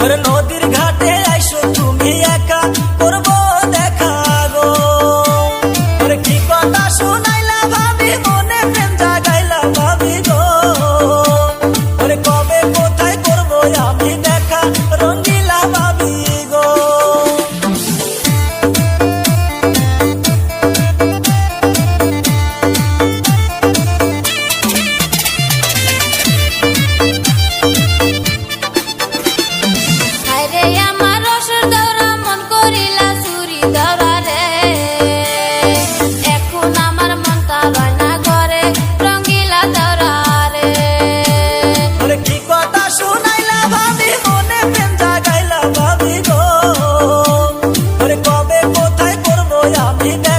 বাবি নদীর ঘাটে আইসো, তুমি একা করব দেখা গো। কি কথা শোনাইলা ভাবি মনে প্রেম জাগাইলা ভাবি গো। ওর কবে কোথায় করব আমি দেখা রঙ্গি y